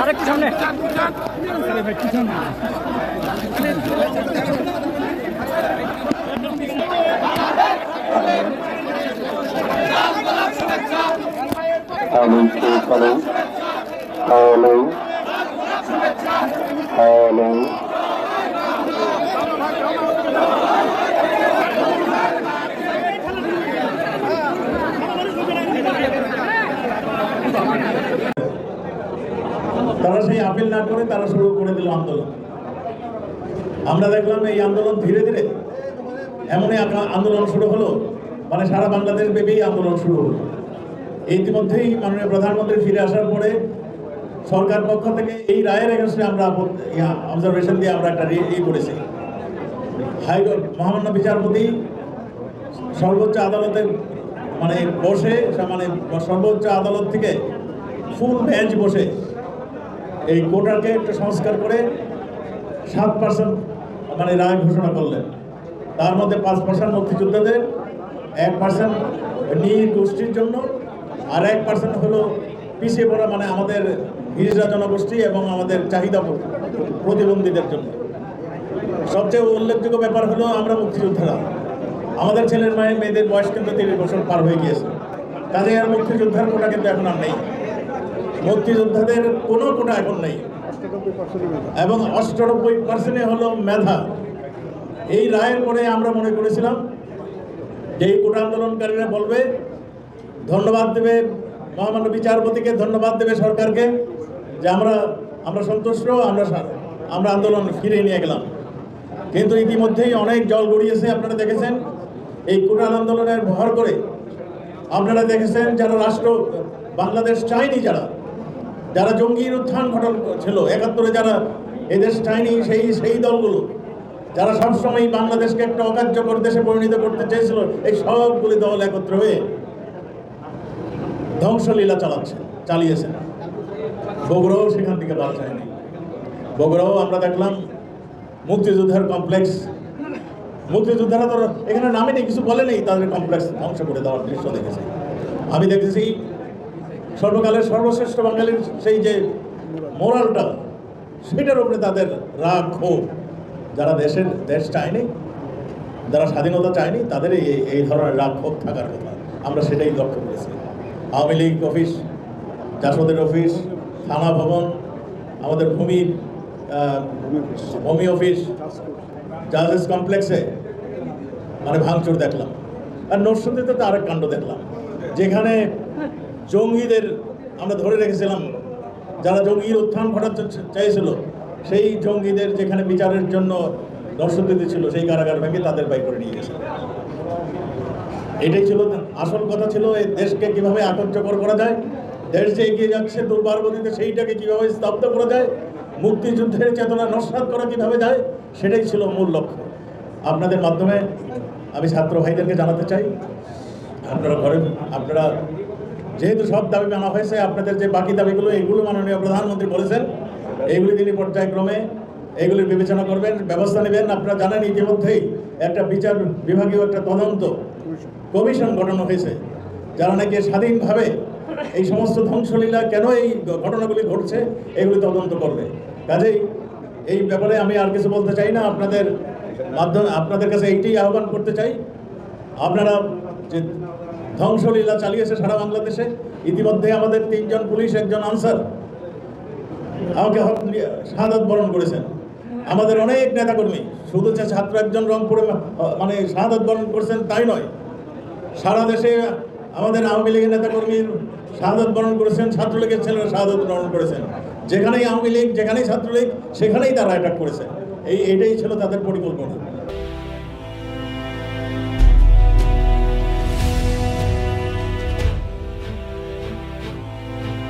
আরেকটু সামনে Hello, hello. Hello. তারা সেই আপিল না করে তারা শুরু করে দিল আন্দোলন। আমরা দেখলাম এই আন্দোলন ধীরে ধীরে এমনই আন্দোলন শুরু হলো মানে সারা বাংলাদেশ ব্যাপী আন্দোলন শুরু হলো। ইতিমধ্যেই মাননীয় প্রধানমন্ত্রী ফিরে আসার পরে সরকার পক্ষ থেকে এই রায়ের এগেন্সে আমরা অবজারভেশন দিয়ে আমরা একটা ইয়ে করেছি। হাইকোর্ট, মহামান্য বিচারপতি সর্বোচ্চ আদালতে মানে বসে মানে সর্বোচ্চ আদালত থেকে ফুল বেঞ্চ বসে এই কোটাকে একটু সংস্কার করে সাত পার্সেন্ট মানে রায় ঘোষণা করলেন। তার মধ্যে পাঁচ পার্সেন্ট মুক্তিযোদ্ধাদের, এক পার্সেন্ট নিয়ে গোষ্ঠীর জন্য, আর এক পার্সেন্ট হলো পিছিয়ে পড়া মানে আমাদের হিজড়া জনগোষ্ঠী এবং আমাদের চাহিদা প্রতিবন্ধীদের জন্য। সবচেয়ে উল্লেখযোগ্য ব্যাপার হলো আমরা মুক্তিযোদ্ধারা। আমাদের ছেলের মায়ের, মেয়েদের বয়স কিন্তু তিরিশ বছর পার হয়ে গিয়েছে। কাজে আর মুক্তিযোদ্ধার কোটা কিন্তু এখন আর নেই। মুক্তিযোদ্ধাদের কোনো কোটা এখন নেই। এবং অষ্টানব্বই পার্সেন্টে হলো মেধা। এই রায়ের পরে আমরা মনে করেছিলাম যে এই কোটা আন্দোলনকারীরা বলবে, ধন্যবাদ দেবে মহামান্য বিচারপতিকে, ধন্যবাদ দেবে সরকারকে যে আমরা আমরা সন্তুষ্ট, আমরা আমরা আন্দোলন ফিরিয়ে নিয়ে গেলাম। কিন্তু ইতিমধ্যেই অনেক জল গড়িয়েছে, আপনারা দেখেছেন, এই কোটাল আন্দোলনের ভর করে। আপনারা দেখেছেন যারা রাষ্ট্র, বাংলাদেশ চায়নি যারা যারা জঙ্গির উত্থান ঘটন ছিল, একাত্তরে যারা এদেশ চায়নি, সেই সেই দলগুলো, যারা সবসময় বাংলাদেশকে একটা অকার্যকর দেশে পরিণত করতে চেয়েছিল, এই সবগুলি দল একত্র হয়ে ধ্বংসলীলা চালাচ্ছে, চালিয়েছে। বগুড়াও সেখান থেকে বাদ যায়নি বগুড়াও আমরা দেখলাম মুক্তিযোদ্ধার কমপ্লেক্স মুক্তিযোদ্ধারা তো এখানে নামে নেই, কিছু বলে নেই, তাদের কমপ্লেক্স ধ্বংস করে দেওয়ার দৃশ্য দেখেছি। আমি দেখেছি সর্বকালের সর্বশ্রেষ্ঠ বাঙালির সেই যে মোরালটা সেটার উপরে তাদের রাগ ক্ষোভ। যারা দেশের দেশ চায়নি যারা স্বাধীনতা চায়নি তাদের এই এই ধরনের রাগ ক্ষোভ থাকার কথা। আমরা সেটাই লক্ষ্য করেছি। আওয়ামী লীগ অফিস জাসদের অফিস থানা ভবন আমাদের আহ, ভূমি অফিস জাহাজ কমপ্লেক্সে মানে ভাঙচুর দেখলাম। আর নরসিংদীতে তো আরেক কাণ্ড দেখলাম। যেখানে জঙ্গিদের আমরা ধরে রেখেছিলাম, যারা জঙ্গির উত্থান ঘটাতে চাইছিল, সেই জঙ্গিদের যেখানে বিচারের জন্য নরসিংদীতে ছিল, সেই কারাগার ভেঙে তাদের বাই করে নিয়ে গেছে। এটাই ছিল আসল কথা ছিল এই দেশকে কীভাবে আতঙ্ককর করা যায়, দেশ যে এগিয়ে যাচ্ছে দুর্বার গতিতে সেইটাকে কীভাবে স্তব্ধ করা যায়, মুক্তিযুদ্ধের চেতনা নস্বাত করা কীভাবে যায়, সেটাই ছিল মূল লক্ষ্য। আপনাদের মাধ্যমে আমি ছাত্র ভাইদেরকে জানাতে চাই, আপনারা ঘরে, আপনারা যেহেতু সব দাবি মানা হয়েছে, আপনাদের যে বাকি দাবিগুলো এইগুলো মাননীয় প্রধানমন্ত্রী বলেছেন। এইগুলি তিনি পর্যায়ক্রমে এইগুলির বিবেচনা করবেন, ব্যবস্থা নেবেন। আপনারা জানেন ইতিমধ্যেই একটা বিচার বিভাগীয় একটা তদন্ত কমিশন গঠন হয়েছে, যারা নাকি স্বাধীনভাবে এই সমস্ত ধ্বংসলীলা কেন এই ঘটনাগুলি ঘটছে, এগুলি তদন্ত করবে। কাজেই এই ব্যাপারে আমি আর কিছু বলতে চাই না। আপনাদের মাধ্যমে, আপনাদের কাছে এইটাই আহ্বান করতে চাই। আপনারা যে ধ্বংসলীলা চালিয়েছে সারা বাংলাদেশে। ইতিমধ্যে আমাদের তিনজন পুলিশ, একজন আনসার। আমাকে শাহাদ বরণ করেছেন। আমাদের অনেক নেতাকর্মী, শুধু যে ছাত্র একজন রংপুরে মানে শাহাদ বরণ করেছেন তাই নয়। সারা দেশে আমাদের আওয়ামী লীগের নেতাকর্মীর শাহাদ বরণ করেছেন, ছাত্রলীগের ছেলেরা শাহাদ বরণ করেছেন। যেখানেই আওয়ামী লীগ, যেখানেই ছাত্রলীগ, সেখানেই তারা অ্যাটাক করেছে। এই, এটাই ছিল তাদের পরিকল্পনা।